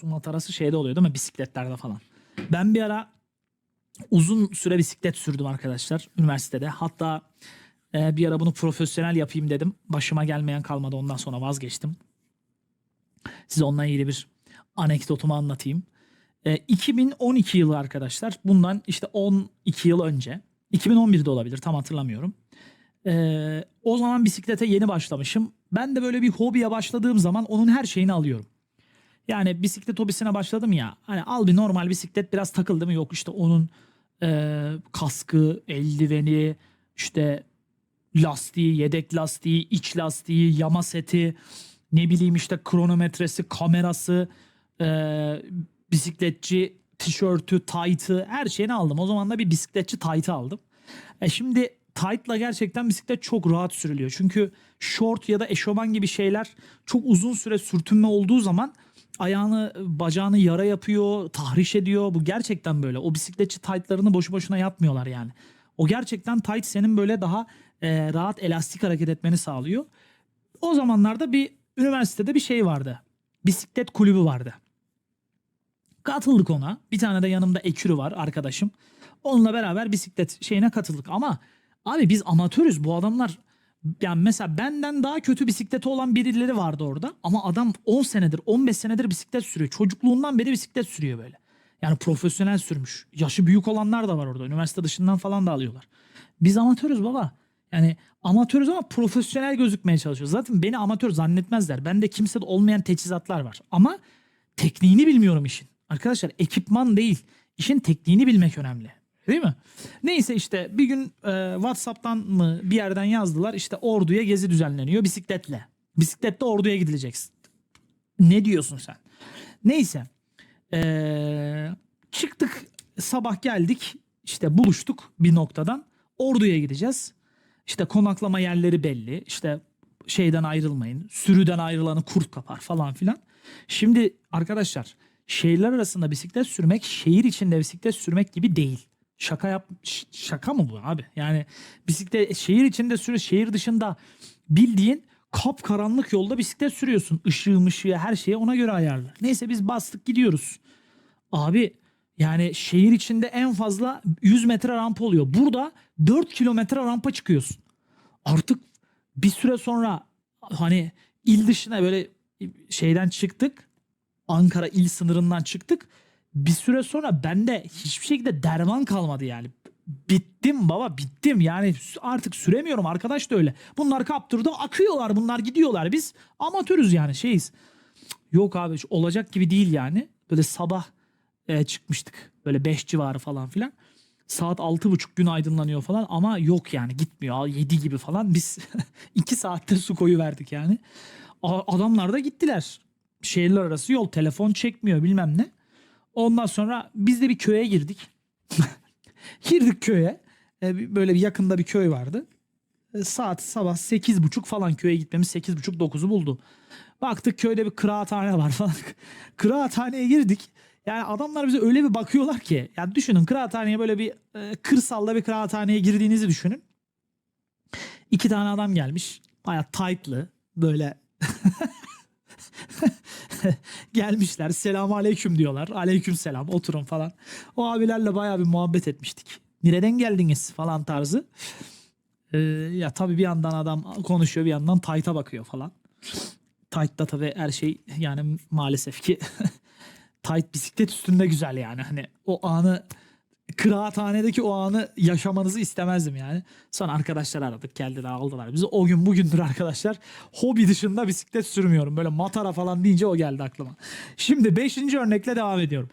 Su matarası şeyde oluyor değil mi? Bisikletlerde falan. Ben bir ara uzun süre bisiklet sürdüm arkadaşlar üniversitede. Hatta e, bir ara bunu profesyonel yapayım dedim. Başıma gelmeyen kalmadı ondan sonra vazgeçtim. Size onunla ilgili bir anekdotumu anlatayım. E, 2012 yılı arkadaşlar. Bundan işte 12 yıl önce. 2011'de olabilir tam hatırlamıyorum. E, o zaman bisiklete yeni başlamışım. Ben de böyle bir hobiye başladığım zaman onun her şeyini alıyorum. Yani bisiklet hobisine başladım ya. Hani al bir normal bisiklet biraz takıldı mı yok işte onun e, kaskı, eldiveni, işte lastiği, yedek lastiği, iç lastiği, yama seti, ne bileyim işte kronometresi, kamerası, e, bisikletçi tişörtü, tight'ı her şeyini aldım. O zaman da bir bisikletçi tight'ı aldım. E şimdi tight'la gerçekten bisiklet çok rahat sürülüyor. Çünkü short ya da eşofman gibi şeyler çok uzun süre sürtünme olduğu zaman ayağını bacağını yara yapıyor, tahriş ediyor. Bu gerçekten böyle. O bisikletçi tight'larını boşu boşuna yapmıyorlar yani. O gerçekten tight senin böyle daha e, rahat elastik hareket etmeni sağlıyor. O zamanlarda bir üniversitede bir şey vardı. Bisiklet kulübü vardı. Katıldık ona. Bir tane de yanımda ekürü var arkadaşım. Onunla beraber bisiklet şeyine katıldık ama abi biz amatörüz bu adamlar yani mesela benden daha kötü bisikleti olan birileri vardı orada ama adam 10 senedir 15 senedir bisiklet sürüyor. Çocukluğundan beri bisiklet sürüyor böyle. Yani profesyonel sürmüş. Yaşı büyük olanlar da var orada. Üniversite dışından falan da alıyorlar. Biz amatörüz baba. Yani amatörüz ama profesyonel gözükmeye çalışıyoruz. Zaten beni amatör zannetmezler. Bende kimsede olmayan teçhizatlar var. Ama tekniğini bilmiyorum işin. Arkadaşlar ekipman değil. İşin tekniğini bilmek önemli. Değil mi? Neyse işte bir gün e, WhatsApp'tan mı bir yerden yazdılar. İşte Ordu'ya gezi düzenleniyor bisikletle. Bisikletle Ordu'ya gidileceksin. Ne diyorsun sen? Neyse. E, çıktık sabah geldik. İşte buluştuk bir noktadan. Ordu'ya gideceğiz. İşte konaklama yerleri belli. İşte şeyden ayrılmayın. Sürüden ayrılanı kurt kapar falan filan. Şimdi arkadaşlar şehirler arasında bisiklet sürmek şehir içinde bisiklet sürmek gibi değil. Şaka yap şaka mı bu abi? Yani bisiklet şehir içinde sürü şehir dışında bildiğin kap karanlık yolda bisiklet sürüyorsun. Işığı mışığı her şeye ona göre ayarlı. Neyse biz bastık gidiyoruz. Abi yani şehir içinde en fazla 100 metre rampa oluyor. Burada 4 kilometre rampa çıkıyorsun. Artık bir süre sonra hani il dışına böyle şeyden çıktık. Ankara il sınırından çıktık. Bir süre sonra bende hiçbir şekilde derman kalmadı yani. Bittim baba bittim yani artık süremiyorum arkadaş da öyle. Bunlar kaptırdı akıyorlar bunlar gidiyorlar biz amatörüz yani şeyiz. Yok abi olacak gibi değil yani. Böyle sabah e, çıkmıştık böyle 5 civarı falan filan. Saat 6.30 gün aydınlanıyor falan ama yok yani gitmiyor 7 gibi falan biz 2 saatte su koyu verdik yani. A- Adamlar da gittiler. Şehirler arası yol telefon çekmiyor bilmem ne. Ondan sonra biz de bir köye girdik. girdik köye. E, böyle bir yakında bir köy vardı. E, saat sabah 8.30 falan köye gitmemiz 8.30-9'u buldu. Baktık köyde bir kıraathane var falan. Kıraathaneye girdik. Yani adamlar bize öyle bir bakıyorlar ki. Yani düşünün kıraathaneye böyle bir e, kırsalda bir kıraathaneye girdiğinizi düşünün. İki tane adam gelmiş. Baya tight'lı böyle gelmişler. Selamun aleyküm diyorlar. Aleyküm selam oturun falan. O abilerle baya bir muhabbet etmiştik. Nereden geldiniz falan tarzı. Ee, ya tabii bir yandan adam konuşuyor bir yandan tight'a bakıyor falan. Tight'ta tabii her şey yani maalesef ki tight bisiklet üstünde güzel yani. Hani o anı kıraathanedeki o anı yaşamanızı istemezdim yani. Sonra arkadaşlar aradık geldiler aldılar bizi. O gün bugündür arkadaşlar hobi dışında bisiklet sürmüyorum. Böyle matara falan deyince o geldi aklıma. Şimdi 5. örnekle devam ediyorum.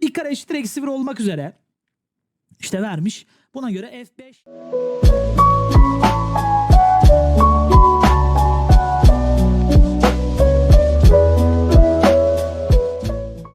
İlk kare eşittir eksi 1 olmak üzere işte vermiş. Buna göre F5